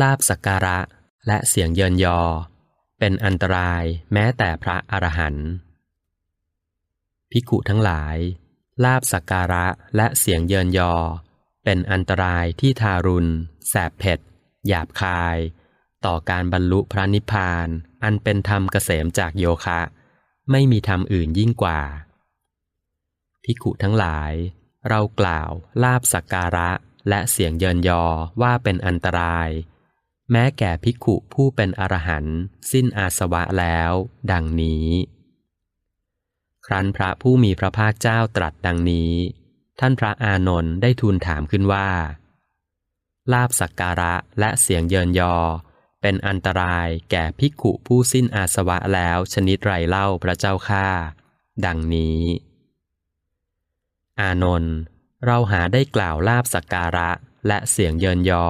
ลาบสักการะ และเสียงเยินยอ เป็นอันตรายแม้แต่พระอรหันต์ภิกุทั้งหลาย ลาบสักการะและเสียงเยินยอ เป็นอันตรายที่ทารุณ แสบเผ็ด หยาบคาย ต่อการบรรลุพระนิพพาน อันเป็นธรรมเกษมจากโยคะ ไม่มีธรรมอื่นยิ่งกว่าภิกุทั้งหลาย เรากล่าวลาบสักการะและเสียงเยินยอว่าเป็นอันตราย แม้แก่ภิกขุผู้เป็นอรหันต์สิ้นอาสวะแล้ว ดังนี้ ครั้นพระผู้มีพระภาคเจ้าตรัสดังนี้ ท่านพระอานนท์ได้ทูลถามขึ้นว่า ลาบสักการะและเสียงเยินยอ เป็นอันตรายแก่ภิกขุผู้สิ้นอาสวะแล้วชนิดไรเล่าพระเจ้าข้าดังนี้ อานนท์เราหาได้กล่าวลาบสักการะและเสียงเยินยอ